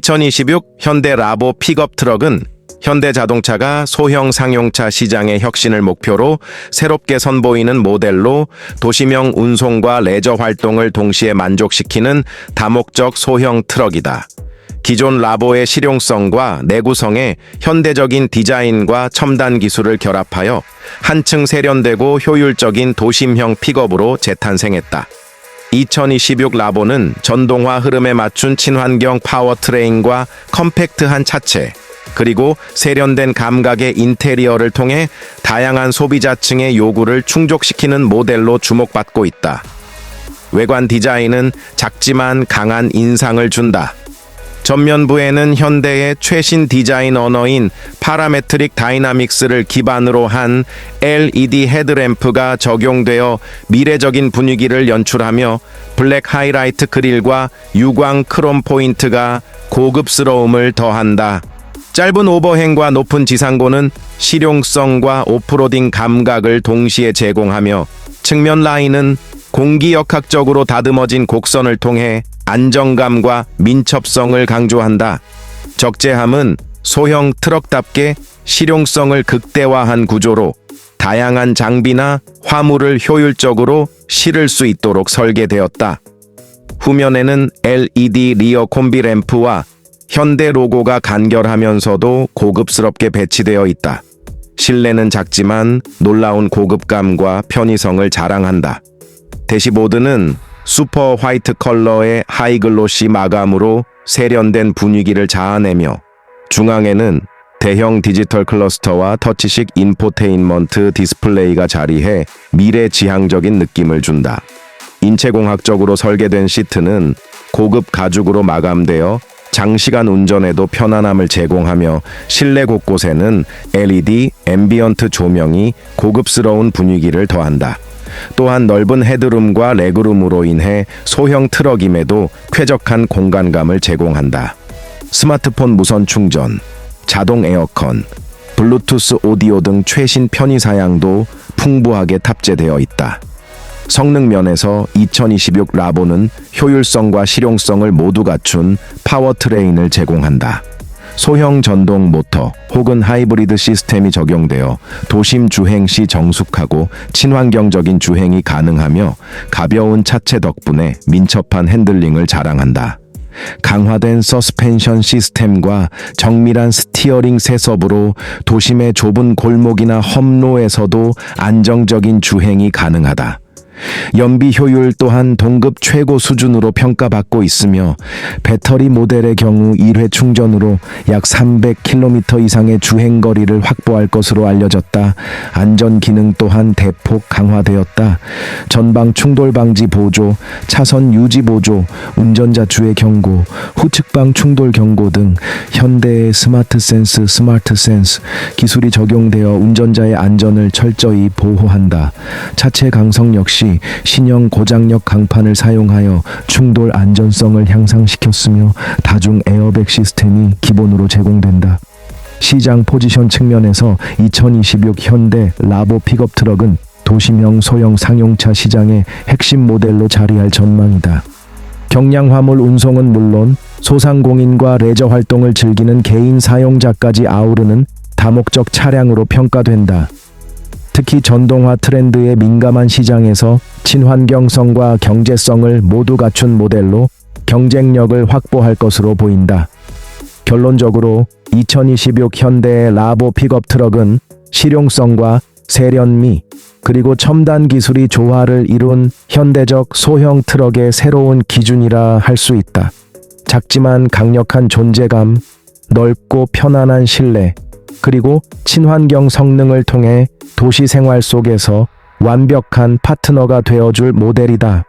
2026 현대 라보 픽업 트럭은 현대 자동차가 소형 상용차 시장의 혁신을 목표로 새롭게 선보이는 모델로 도시명 운송과 레저 활동을 동시에 만족시키는 다목적 소형 트럭이다. 기존 라보의 실용성과 내구성의 현대적인 디자인과 첨단 기술을 결합하여 한층 세련되고 효율적인 도심형 픽업으로 재탄생했다. 2026 라보는 전동화 흐름에 맞춘 친환경 파워트레인과 컴팩트한 차체, 그리고 세련된 감각의 인테리어를 통해 다양한 소비자층의 요구를 충족시키는 모델로 주목받고 있다. 외관 디자인은 작지만 강한 인상을 준다. 전면부에는 현대의 최신 디자인 언어인 파라메트릭 다이나믹스를 기반으로 한 LED 헤드램프가 적용되어 미래적인 분위기를 연출하며 블랙 하이라이트 그릴과 유광 크롬 포인트가 고급스러움을 더한다. 짧은 오버행과 높은 지상고는 실용성과 오프로딩 감각을 동시에 제공하며 측면 라인은 공기역학적으로 다듬어진 곡선을 통해 안정감과 민첩성을 강조한다. 적재함은 소형 트럭답게 실용성을 극대화한 구조로 다양한 장비나 화물을 효율적으로 실을 수 있도록 설계되었다. 후면에는 LED 리어 콤비 램프와 현대 로고가 간결하면서도 고급스럽게 배치되어 있다. 실내는 작지만 놀라운 고급감과 편의성을 자랑한다. 대시보드는 슈퍼 화이트 컬러의 하이글로시 마감으로 세련된 분위기를 자아내며 중앙에는 대형 디지털 클러스터와 터치식 인포테인먼트 디스플레이가 자리해 미래 지향적인 느낌을 준다. 인체공학적으로 설계된 시트는 고급 가죽으로 마감되어 장시간 운전에도 편안함을 제공하며 실내 곳곳에는 LED 앰비언트 조명이 고급스러운 분위기를 더한다. 또한 넓은 헤드룸과 레그룸으로 인해 소형 트럭임에도 쾌적한 공간감을 제공한다. 스마트폰 무선 충전, 자동 에어컨, 블루투스 오디오 등 최신 편의 사양도 풍부하게 탑재되어 있다. 성능 면에서 2026 라보는 효율성과 실용성을 모두 갖춘 파워트레인을 제공한다. 소형 전동 모터 혹은 하이브리드 시스템이 적용되어 도심 주행 시 정숙하고 친환경적인 주행이 가능하며 가벼운 차체 덕분에 민첩한 핸들링을 자랑한다. 강화된 서스펜션 시스템과 정밀한 스티어링 세섭으로 도심의 좁은 골목이나 험로에서도 안정적인 주행이 가능하다. 연비 효율 또한 동급 최고 수준으로 평가받고 있으며 배터리 모델의 경우 1회 충전으로 약 300km 이상의 주행 거리를 확보할 것으로 알려졌다. 안전 기능 또한 대폭 강화되었다. 전방 충돌 방지 보조, 차선 유지 보조, 운전자 주의 경고, 후측방 충돌 경고 등 현대의 스마트 센스 스마트 센스 기술이 적용되어 운전자의 안전을 철저히 보호한다. 차체 강성 역시 신형 고장력 강판을 사용하여 충돌 안전성을 향상시켰으며 다중 에어백 시스템이 기본으로 제공된다. 시장 포지션 측면에서 2026 현대 라보 픽업 트럭은 도심형 소형 상용차 시장의 핵심 모델로 자리할 전망이다. 경량 화물 운송은 물론 소상공인과 레저 활동을 즐기는 개인 사용자까지 아우르는 다목적 차량으로 평가된다. 특히 전동화 트렌드에 민감한 시장에서 친환경성과 경제성을 모두 갖춘 모델로 경쟁력을 확보할 것으로 보인다. 결론적으로 2026 현대의 라보 픽업 트럭은 실용성과 세련미 그리고 첨단 기술이 조화를 이룬 현대적 소형 트럭의 새로운 기준이라 할 수 있다. 작지만 강력한 존재감, 넓고 편안한 실내, 그리고 친환경 성능을 통해 도시 생활 속에서 완벽한 파트너가 되어줄 모델이다.